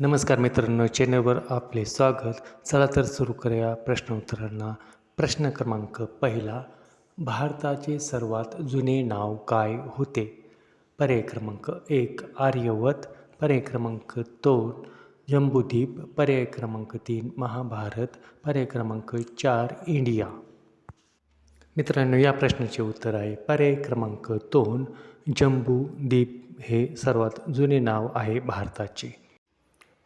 नमस्कार मित्रांनो चॅनलवर आपले स्वागत. चला तर सुरू करूया प्रश्नोत्तरांना प्रश्न क्रमांक पहिला भारताचे सर्वात जुने नाव काय होते? पर्याय क्रमांक एक आर्यवत पर्याय क्रमांक दोन जम्बूद्वीप. पर्याय क्रमांक तीन महाभारत. पर्याय क्रमांक चार इंडिया. मित्रांनो या प्रश्नाचे उत्तर आहे. पर्याय क्रमांक दोन जम्बूद्वीप हे सर्वात जुने नाव आहे भारताचे.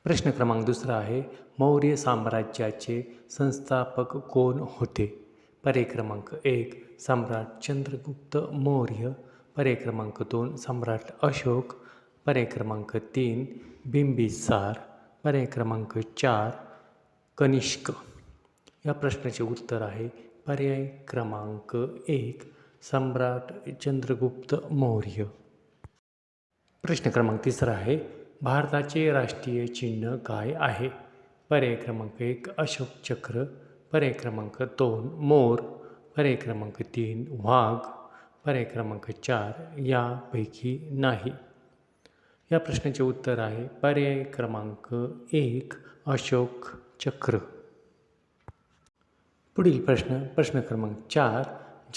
प्रश्न क्रमांक दुसरा आहे मौर्य साम्राज्याचे संस्थापक कोण होते? पर्याय क्रमांक एक सम्राट चंद्रगुप्त मौर्य. पर्याय क्रमांक दोन सम्राट अशोक. पर्याय क्रमांक तीन बिंबिसार. पर्याय क्रमांक चार कनिष्क. या प्रश्नाचे उत्तर आहे पर्याय क्रमांक एक सम्राट चंद्रगुप्त मौर्य. प्रश्न क्रमांक तिसरा आहे भारताचे राष्ट्रीय चिन्ह काय आहे? पर्याय क्रमांक एक अशोक चक्र. पर्याय क्रमांक दोन मोर. पर्याय क्रमांक तीन वाघ. पर्याय क्रमांक चार यापैकी नाही. या प्रश्नाचे उत्तर आहे पर्याय क्रमांक एक अशोक चक्र. पुढील प्रश्न प्रश्न क्रमांक चार.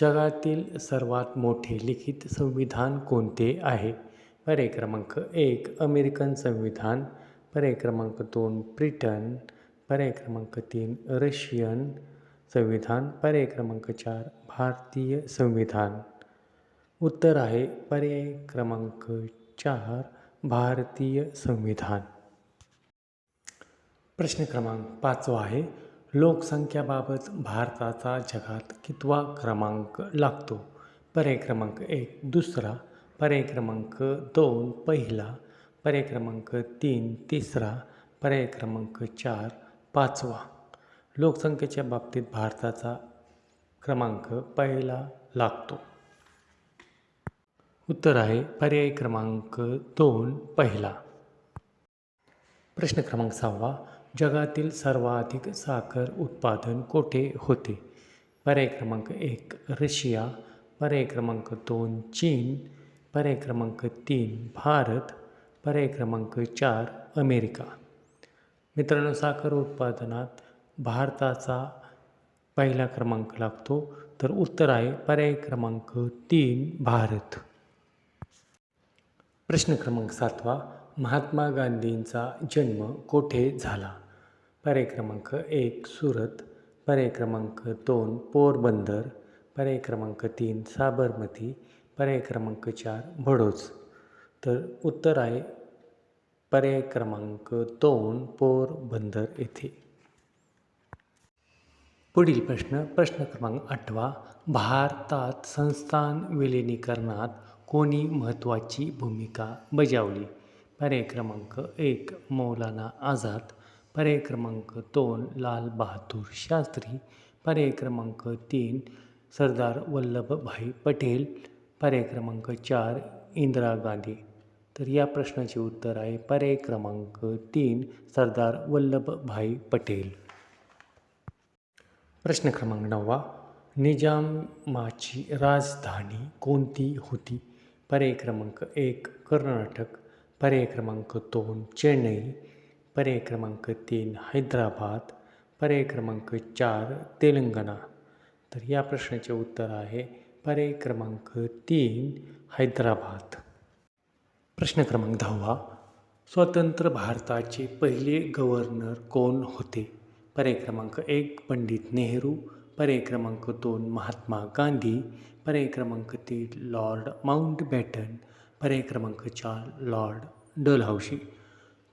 जगातील सर्वात मोठे लिखित संविधान कोणते आहे? पर्याय क्रमांक एक अमेरिकन संविधान. पर्याय क्रमांक दोन ब्रिटन. पर्याय क्रमांक तीन रशियन संविधान. पर्याय क्रमांक चार भारतीय संविधान. उत्तर आहे पर्याय क्रमांक चार भारतीय संविधान. प्रश्न क्रमांक पाचवा आहे लोकसंख्याबाबत भारताचा जगात कितवा क्रमांक लागतो? पर्याय क्रमांक एक दुसरा पर्याय क्रमांक दोन पहिला पर्याय क्रमांक तीन तिसरा पर्याय क्रमांक चार पाचवा. लोकसंख्येच्या बाबतीत भारताचा क्रमांक पहिला लागतो. उत्तर आहे पर्याय क्रमांक दोन पहिला. प्रश्न क्रमांक सहावा. जगातील सर्वाधिक साखर उत्पादन कोठे होते? पर्याय क्रमांक एक रशिया. पर्याय क्रमांक दोन चीन. पर्याय क्रमांक तीन भारत. पर्याय क्रमांक चार अमेरिका. मित्रांनो साखर उत्पादनात भारताचा पहिला क्रमांक लागतो. तर उत्तर आहे पर्याय क्रमांक तीन भारत. प्रश्न क्रमांक सातवा महात्मा गांधींचा जन्म कोठे झाला? पर्याय क्रमांक एक सुरत. पर्याय क्रमांक दोन पोरबंदर. पर्याय क्रमांक तीन साबरमती. पर्याय क्रमांक चार भडोज तर उत्तर आहे पर्याय क्रमांक दोन पोरबंदर येथे. पुढील प्रश्न प्रश्न क्रमांक आठवा भारतात संस्थान विलिनीकरणात कोणी महत्त्वाची भूमिका बजावली? पर्याय क्रमांक एक मौलाना आझाद. पर्याय क्रमांक दोन लाल बहादूर शास्त्री. पर्याय क्रमांक तीन सरदार वल्लभभाई पटेल. पर्याय क्रमांक चार इंदिरा गांधी. तर या प्रश्नाचे उत्तर आहे पर्याय क्रमांक तीन सरदार वल्लभभाई पटेल. प्रश्न क्रमांक नववा निजामाची राजधानी कोणती होती? पर्याय क्रमांक एक कर्नाटक. पर्याय क्रमांक दोन चेन्नई. पर्याय क्रमांक तीन हैदराबाद. पर्याय क्रमांक चार तेलंगणा. तर या प्रश्नाचे उत्तर आहे पर्याय क्रमांक तीन हैदराबाद. प्रश्न क्रमांक दहावा. स्वतंत्र भारताचे पहिले गव्हर्नर कोण होते? पर्याय क्रमांक एक पंडित नेहरू. पर्याय क्रमांक दोन महात्मा गांधी. पर्याय क्रमांक तीन लॉर्ड माउंट बॅटन पर्याय क्रमांक चार लॉर्ड डलहौशी.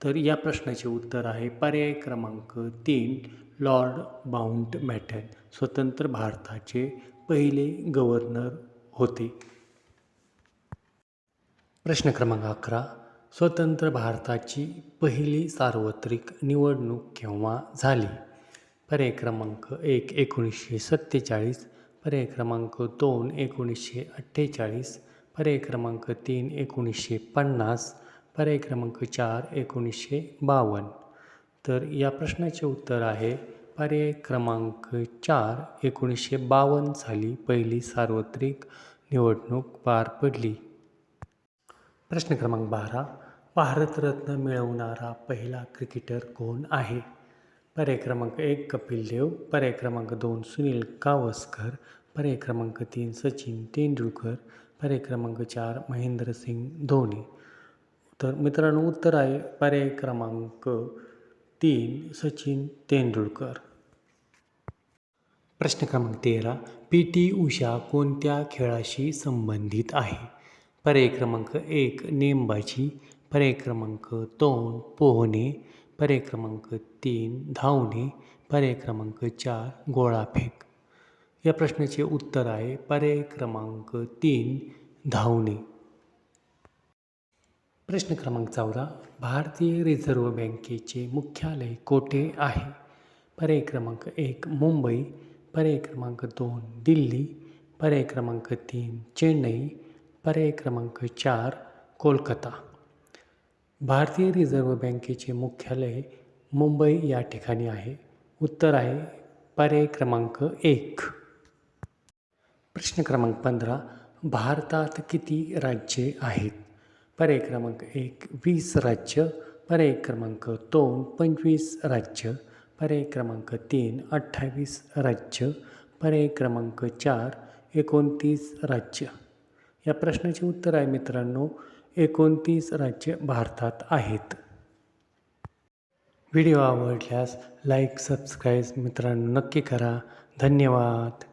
तर या प्रश्नाचे उत्तर आहे पर्याय क्रमांक तीन लॉर्ड बाउंट मॅटन स्वतंत्र भारताचे पहिले गव्हर्नर होते. प्रश्न क्रमांक अकरा. स्वतंत्र भारताची पहिली सार्वत्रिक निवडणूक केव्हा झाली? पर्याय क्रमांक एक एकोणीसशे सत्तेचाळीस पर्याय क्रमांक दोन एकोणीसशे अठ्ठेचाळीस पर्याय क्रमांक तीन एकोणीसशे पन्नास पर्याय क्रमांक चार एकोणीसशे बावन्न. तर या प्रश्नाचे उत्तर आहे पर्याय क्रमांक चार एकोणीसशे बावन्न साली पहिली सार्वत्रिक निवडणूक पार पडली. प्रश्न क्रमांक बारा भारतरत्न मिळवणारा पहिला क्रिकेटर कोण आहे? पर्याय क्रमांक एक कपिल देव. पर्याय क्रमांक दोन सुनील गावस्कर. पर्याय क्रमांक तीन सचिन तेंडुलकर. पर्याय क्रमांक चार महेंद्रसिंग धोनी. तर मित्रांनो उत्तर आहे. पर्याय क्रमांक तीन सचिन तेंडुलकर. प्रश्न क्रमांक तेरा पी टी उषा कोणत्या खेळाशी संबंधित आहे? पर्याय क्रमांक एक नेमबाजी. पर्याय क्रमांक दोन पोहणे. पर्याय क्रमांक तीन धावणे. पर्याय क्रमांक चार गोळाफेक. या प्रश्नाचे उत्तर आहे पर्याय क्रमांक तीन धावणे. प्रश्न क्रमांक चौदा. भारतीय रिझर्व्ह बँकेचे मुख्यालय कोठे आहे? पर्याय क्रमांक एक मुंबई. पर्याय क्रमांक दोन दिल्ली. पर्याय क्रमांक तीन चेन्नई. पर्याय क्रमांक चार कोलकाता. भारतीय रिझर्व्ह बँकेचे मुख्यालय मुंबई या ठिकाणी आहे. उत्तर आहे पर्याय क्रमांक एक. प्रश्न क्रमांक पंधरा भारतात किती राज्ये आहेत? पर्याय क्रमांक एक वीस राज्य पर्याय क्रमांक दोन पंचवीस राज्य पर्याय क्रमांक तीन अठ्ठावीस राज्य पर्याय क्रमांक चार एकोणतीस राज्य. या प्रश्नाचे उत्तर आहे मित्रांनो एकोणतीस राज्य भारतात आहेत. व्हिडिओ आवडल्यास लाईक सबस्क्राईब मित्रांनो नक्की करा. धन्यवाद.